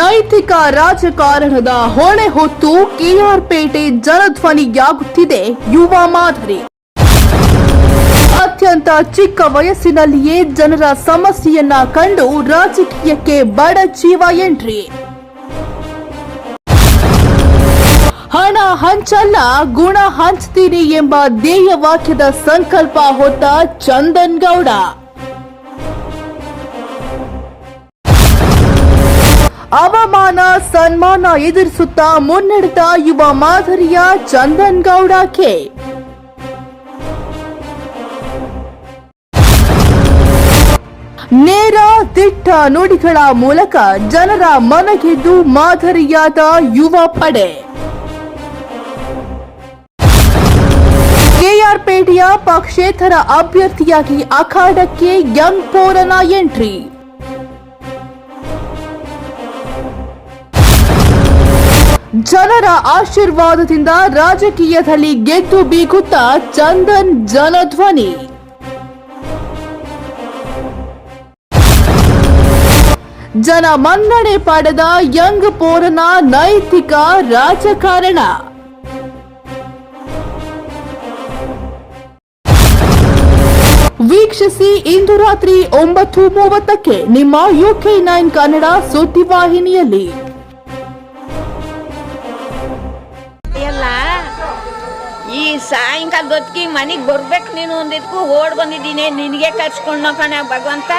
ನೈತಿಕ ರಾಜಕಾರಣದ ಹೊಣೆ ಹೊತ್ತು ಕೆಆರ್ಪೇಟೆ ಜನಧ್ವನಿಯಾಗುತ್ತಿದೆ ಯುವ ಮಾದರಿ. ಅತ್ಯಂತ ಚಿಕ್ಕ ವಯಸ್ಸಿನಲ್ಲಿಯೇ ಜನರ ಸಮಸ್ಯೆಯನ್ನ ಕಂಡು ರಾಜಕೀಯಕ್ಕೆ ಬಡ ಜೀವ ಎಂಟ್ರಿ. ಹಣ ಹಂಚಲ್ಲ, ಗುಣ ಹಂಚ್ತೀರಿ ಎಂಬ ಧ್ಯೇಯ ವಾಕ್ಯದ ಸಂಕಲ್ಪ ಹೊತ್ತ ಚಂದನ್ ಗೌಡ. ಅವಮಾನ, ಸನ್ಮಾನ ಎದುರಿಸುತ್ತಾ ಮುನ್ನಡೆದ ಯುವ ಮಾದರಿಯ ಚಂದನ್ ಗೌಡ ಕೆ. ನೇರ ದಿಟ್ಟ ನುಡಿಗಳ ಮೂಲಕ ಜನರ ಮನಗೆದ್ದು ಮಾದರಿಯಾದ ಯುವ ಪಡೆ. ಕೆಆರ್ಪೇಟೆಯ ಪಕ್ಷೇತರ ಅಭ್ಯರ್ಥಿಯಾಗಿ ಅಖಾಡಕ್ಕೆ ಯಂಗ್ ಪೋರನ ಎಂಟ್ರಿ. ಜನರ ಆಶೀರ್ವಾದದಿಂದ ರಾಜಕೀಯದಲ್ಲಿ ಗೆದ್ದು ಬೀಗುತ್ತಾ ಚಂದನ್ ಜನಧ್ವನಿ. ಜನ ಮನ್ನಣೆ ಪಡೆದ ಯಂಗ್ ಪೋರನ ನೈತಿಕ ರಾಜಕಾರಣ. ವೀಕ್ಷಿಸಿ ಇಂದು ರಾತ್ರಿ ಒಂಬತ್ತು ಮೂವತ್ತಕ್ಕೆ ನಿಮ್ಮ ಯುಕೆ ನೈನ್ ಕನ್ನಡ ಸುದ್ದಿವಾಹಿನಿಯಲ್ಲಿ. ಈ ಸಾಯಂಕಾಲ ಬದುಕಿ ಮನೆಗೆ ಬರ್ಬೇಕು ನೀನು ಒಂದಿದ್ಕು ಓಡ್ ಬಂದಿದ್ದೀನಿ ನಿನಗೆ ಕರ್ಸ್ಕೊಂಡು ಕಣ ಭಗವಂತ.